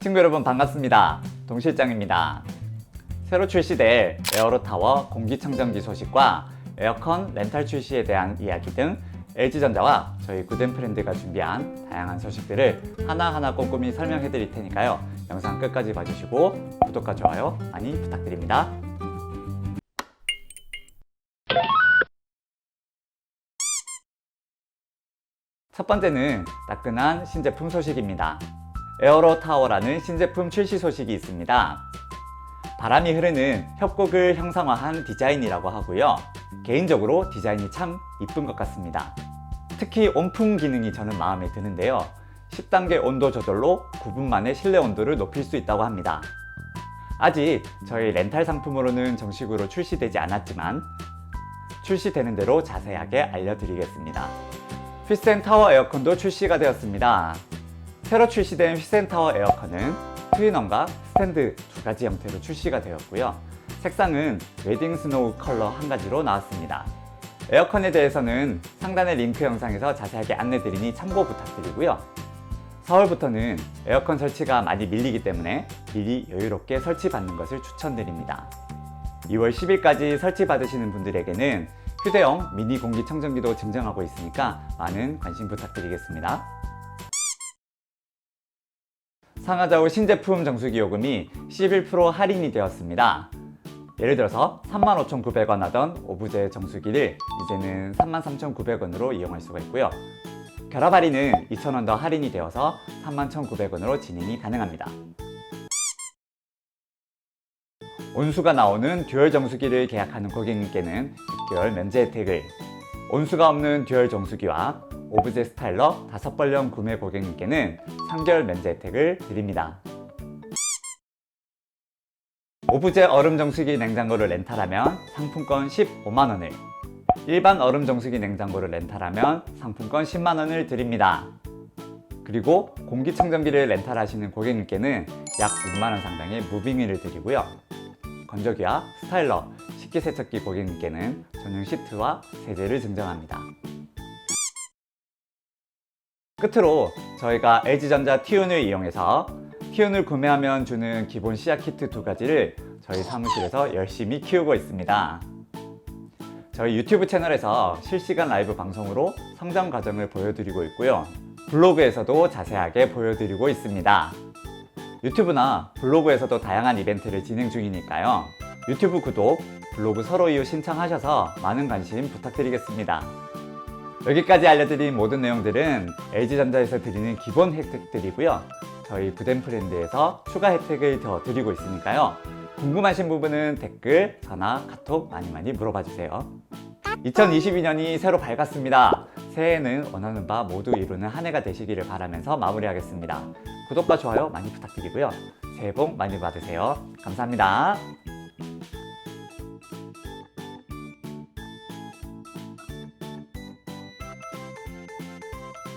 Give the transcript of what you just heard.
친구 여러분 반갑습니다. 동실장입니다. 새로 출시될 에어로 타워 공기청정기 소식과 에어컨 렌탈 출시에 대한 이야기 등 LG전자와 저희 구덴 프렌드가 준비한 다양한 소식들을 하나하나 꼼꼼히 설명해 드릴 테니까요. 영상 끝까지 봐주시고 구독과 좋아요 많이 부탁드립니다. 첫 번째는 따끈한 신제품 소식입니다. 에어로 타워라는 신제품 출시 소식이 있습니다. 바람이 흐르는 협곡을 형상화한 디자인이라고 하고요. 개인적으로 디자인이 참 이쁜 것 같습니다. 특히 온풍 기능이 저는 마음에 드는데요. 10단계 온도 조절로 9분 만에 실내 온도를 높일 수 있다고 합니다. 아직 저희 렌탈 상품으로는 정식으로 출시되지 않았지만 출시되는 대로 자세하게 알려드리겠습니다. 휘센 타워 에어컨도 출시가 되었습니다. 새로 출시된 휘센 타워 에어컨은 트윈원과 스탠드 두 가지 형태로 출시가 되었고요. 색상은 웨딩 스노우 컬러 한 가지로 나왔습니다. 에어컨에 대해서는 상단의 링크 영상에서 자세하게 안내드리니 참고 부탁드리고요. 4월부터는 에어컨 설치가 많이 밀리기 때문에 미리 여유롭게 설치받는 것을 추천드립니다. 2월 10일까지 설치 받으시는 분들에게는 휴대용 미니 공기청정기도 증정하고 있으니까 많은 관심 부탁드리겠습니다. 상하좌우 신제품 정수기 요금이 11% 할인이 되었습니다. 예를 들어서 35,900원 하던 오브제 정수기를 이제는 33,900원으로 이용할 수가 있고요. 결합 할인은 2,000원 더 할인이 되어서 31,900원으로 진행이 가능합니다. 온수가 나오는 듀얼 정수기를 계약하는 고객님께는 6개월 면제 혜택을 온수가 없는 듀얼 정수기와 오브제 스타일러 5벌령 구매 고객님께는 3개월 면제 혜택을 드립니다. 오브제 얼음 정수기 냉장고를 렌탈하면 상품권 15만원을 일반 얼음 정수기 냉장고를 렌탈하면 상품권 10만원을 드립니다. 그리고 공기청정기를 렌탈하시는 고객님께는 약 6만원 상당의 무빙위를 드리고요. 건조기와 스타일러, 식기세척기 고객님께는 전용 시트와 세제를 증정합니다. 끝으로 저희가 LG전자 티운을 이용해서 티운을 구매하면 주는 기본 씨앗 키트 두 가지를 저희 사무실에서 열심히 키우고 있습니다. 저희 유튜브 채널에서 실시간 라이브 방송으로 성장 과정을 보여드리고 있고요. 블로그에서도 자세하게 보여드리고 있습니다. 유튜브나 블로그에서도 다양한 이벤트를 진행 중이니까요. 유튜브 구독, 블로그 서로 이유 신청하셔서 많은 관심 부탁드리겠습니다. 여기까지 알려드린 모든 내용들은 LG전자에서 드리는 기본 혜택들이고요. 저희 부덴프렌드에서 추가 혜택을 더 드리고 있으니까요. 궁금하신 부분은 댓글, 전화, 카톡 많이 많이 물어봐 주세요. 2022년이 새로 밝았습니다. 새해에는 원하는 바 모두 이루는 한 해가 되시기를 바라면서 마무리하겠습니다. 구독과 좋아요 많이 부탁드리고요. 새해 복 많이 받으세요. 감사합니다.